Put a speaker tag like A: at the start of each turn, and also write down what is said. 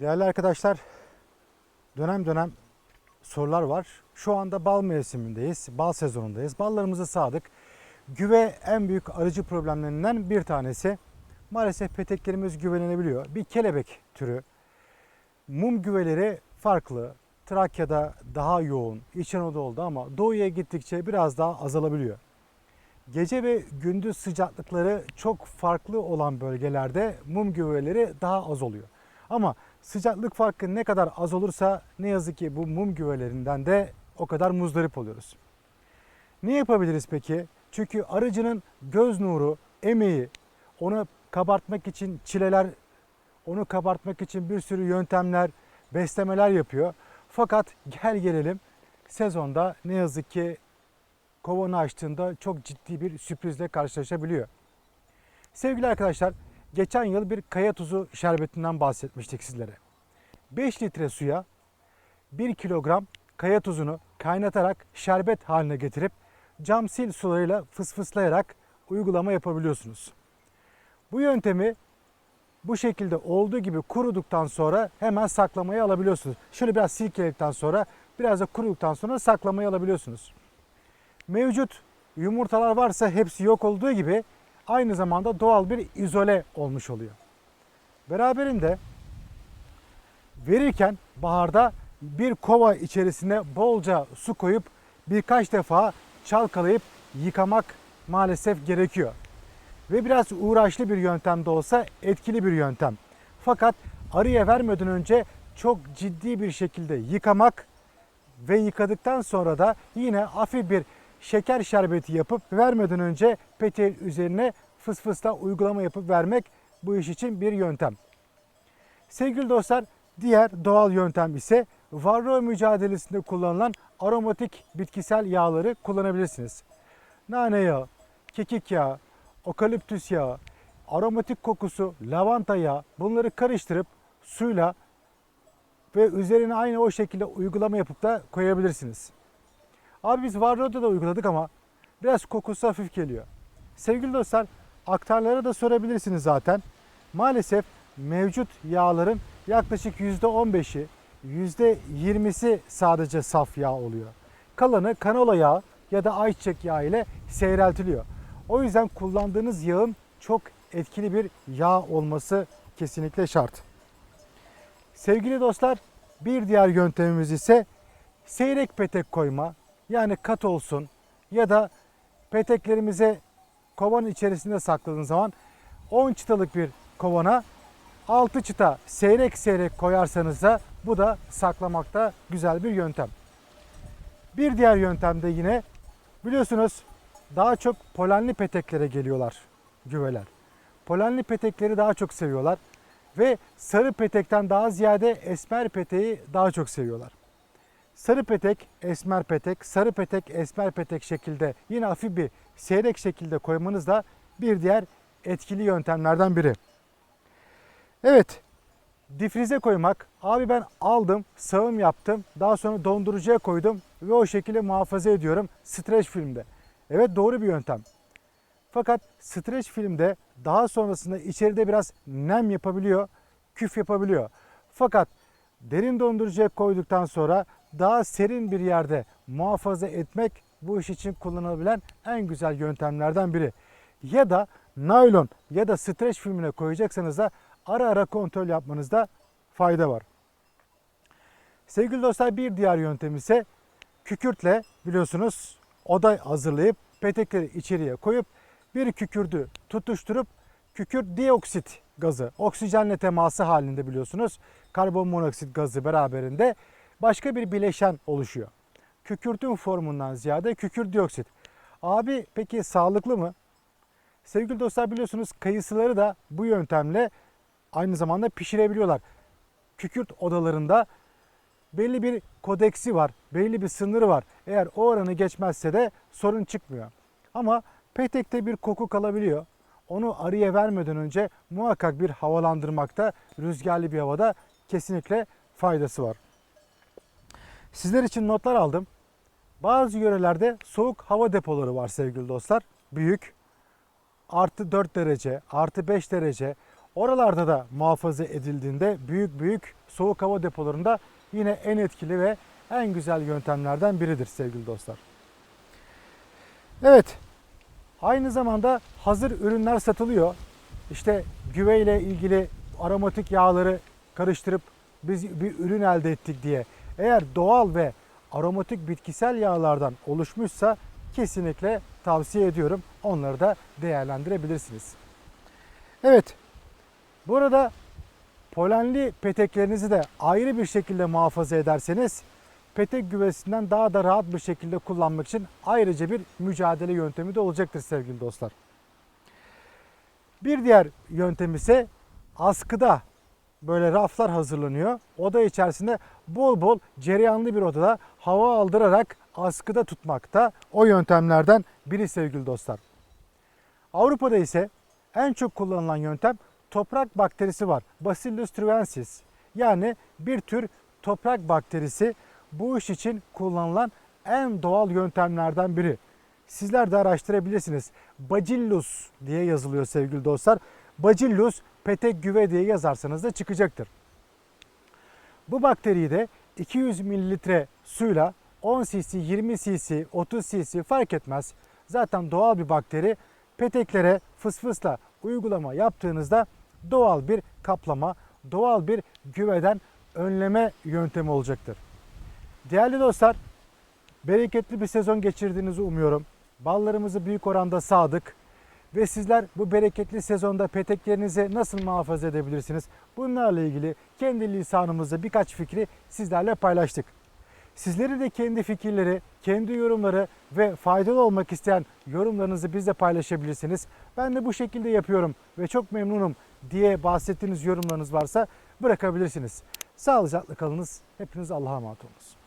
A: Değerli arkadaşlar, dönem dönem sorular var. Şu anda bal mevsimindeyiz, bal sezonundayız. Ballarımızı sağdık. Güve en büyük arıcı problemlerinden bir tanesi. Maalesef peteklerimiz güvelenebiliyor. Bir kelebek türü. Mum güveleri farklı. Trakya'da daha yoğun, İç Anadolu'da ama doğuya gittikçe biraz daha azalabiliyor. Gece ve gündüz sıcaklıkları çok farklı olan bölgelerde mum güveleri daha az oluyor. Ama sıcaklık farkı ne kadar az olursa ne yazık ki bu mum güvelerinden de o kadar muzdarip oluyoruz. Ne yapabiliriz peki? Çünkü arıcının göz nuru, emeği, onu kabartmak için çileler, onu kabartmak için bir sürü yöntemler, beslemeler yapıyor. Fakat gel gelelim sezonda ne yazık ki kovanı açtığında çok ciddi bir sürprizle karşılaşabiliyor. Sevgili arkadaşlar, geçen yıl bir kaya tuzu şerbetinden bahsetmiştik sizlere. 5 litre suya 1 kilogram kaya tuzunu kaynatarak şerbet haline getirip cam sil sularıyla fısfıslayarak uygulama yapabiliyorsunuz. Bu yöntemi bu şekilde olduğu gibi kuruduktan sonra hemen saklamaya alabiliyorsunuz. Şöyle biraz silkeledikten sonra biraz da kuruduktan sonra saklamaya alabiliyorsunuz. Mevcut yumurtalar varsa hepsi yok olduğu gibi aynı zamanda doğal bir izole olmuş oluyor. Beraberinde verirken baharda bir kova içerisine bolca su koyup birkaç defa çalkalayıp yıkamak maalesef gerekiyor. Ve biraz uğraşlı bir yöntem de olsa etkili bir yöntem. Fakat arıya vermeden önce çok ciddi bir şekilde yıkamak ve yıkadıktan sonra da yine hafif bir şeker şerbeti yapıp vermeden önce peteğin üzerine fısfısla uygulama yapıp vermek bu iş için bir yöntem. Sevgili dostlar, diğer doğal yöntem ise varroa mücadelesinde kullanılan aromatik bitkisel yağları kullanabilirsiniz. Nane yağı, kekik yağı, okaliptüs yağı, aromatik kokusu, lavanta yağı bunları karıştırıp suyla ve üzerine aynı o şekilde uygulama yapıp da koyabilirsiniz. Abi biz varroada da uyguladık ama biraz kokusu hafif geliyor. Sevgili dostlar aktarlara da sorabilirsiniz zaten. Maalesef mevcut yağların yaklaşık %15'i, %20'si sadece saf yağ oluyor. Kalanı kanola yağı ya da ayçiçek yağı ile seyreltiliyor. O yüzden kullandığınız yağın çok etkili bir yağ olması kesinlikle şart. Sevgili dostlar bir diğer yöntemimiz ise seyrek petek koyma. Yani kat olsun ya da peteklerimize kovanın içerisinde sakladığınız zaman 10 çıtalık bir kovana 6 çıta seyrek seyrek koyarsanız da bu da saklamakta güzel bir yöntem. Bir diğer yöntem de yine biliyorsunuz daha çok polenli peteklere geliyorlar güveler. Polenli petekleri daha çok seviyorlar ve sarı petekten daha ziyade esmer peteği daha çok seviyorlar. Sarı petek, esmer petek, sarı petek, esmer petek şekilde yine hafif bir seyrek şekilde koymanız da bir diğer etkili yöntemlerden biri. Evet, difrize koymak. Abi ben aldım, sağım yaptım, daha sonra dondurucuya koydum ve o şekilde muhafaza ediyorum streç filmde. Evet doğru bir yöntem. Fakat streç filmde daha sonrasında içeride biraz nem yapabiliyor, küf yapabiliyor. Fakat derin dondurucuya koyduktan sonra daha serin bir yerde muhafaza etmek bu iş için kullanılabilen en güzel yöntemlerden biri. Ya da naylon ya da streç filmine koyacaksanız da ara ara kontrol yapmanızda fayda var. Sevgili dostlar bir diğer yöntem ise kükürtle biliyorsunuz oda hazırlayıp petekleri içeriye koyup bir kükürdü tutuşturup kükürt dioksit gazı oksijenle teması halinde biliyorsunuz karbon monoksit gazı beraberinde başka bir bileşen oluşuyor. Kükürtün formundan ziyade kükürt dioksit. Abi peki sağlıklı mı? Sevgili dostlar biliyorsunuz kayısıları da bu yöntemle aynı zamanda pişirebiliyorlar. Kükürt odalarında belli bir kodeksi var, belli bir sınırı var. Eğer o oranı geçmezse de sorun çıkmıyor. Ama petekte bir koku kalabiliyor. Onu arıya vermeden önce muhakkak bir havalandırmakta, rüzgarlı bir havada kesinlikle faydası var. Sizler için notlar aldım. Bazı yörelerde soğuk hava depoları var sevgili dostlar. Büyük. Artı 4 derece, artı 5 derece. Oralarda da muhafaza edildiğinde büyük büyük soğuk hava depolarında yine en etkili ve en güzel yöntemlerden biridir sevgili dostlar. Evet, aynı zamanda hazır ürünler satılıyor. İşte güveyle ilgili aromatik yağları karıştırıp biz bir ürün elde ettik diye. Eğer doğal ve aromatik bitkisel yağlardan oluşmuşsa kesinlikle tavsiye ediyorum. Onları da değerlendirebilirsiniz. Evet. Burada polenli peteklerinizi de ayrı bir şekilde muhafaza ederseniz petek güvesinden daha da rahat bir şekilde kullanmak için ayrıca bir mücadele yöntemi de olacaktır sevgili dostlar. Bir diğer yöntem ise askıda böyle raflar hazırlanıyor. Oda içerisinde bol bol cereyanlı bir odada hava aldırarak askıda tutmakta o yöntemlerden biri sevgili dostlar. Avrupa'da ise en çok kullanılan yöntem toprak bakterisi var. Bacillus thuringiensis. Yani bir tür toprak bakterisi bu iş için kullanılan en doğal yöntemlerden biri. Sizler de araştırabilirsiniz. Bacillus diye yazılıyor sevgili dostlar. Bacillus petek güve diye yazarsanız da çıkacaktır. Bu bakteriyi de 200 mililitre suyla 10 cc, 20 cc, 30 cc fark etmez. Zaten doğal bir bakteri. Peteklere fısfısla uygulama yaptığınızda doğal bir kaplama, doğal bir güveden önleme yöntemi olacaktır. Değerli dostlar, bereketli bir sezon geçirdiğinizi umuyorum. Ballarımızı büyük oranda sağdık. Ve sizler bu bereketli sezonda peteklerinizi nasıl muhafaza edebilirsiniz? Bunlarla ilgili kendi lisanımızda birkaç fikri sizlerle paylaştık. Sizleri de kendi fikirleri, kendi yorumları ve faydalı olmak isteyen yorumlarınızı bizle paylaşabilirsiniz. Ben de bu şekilde yapıyorum ve çok memnunum diye bahsettiğiniz yorumlarınız varsa bırakabilirsiniz. Sağlıcakla kalınız. Hepiniz Allah'a emanet olunuz.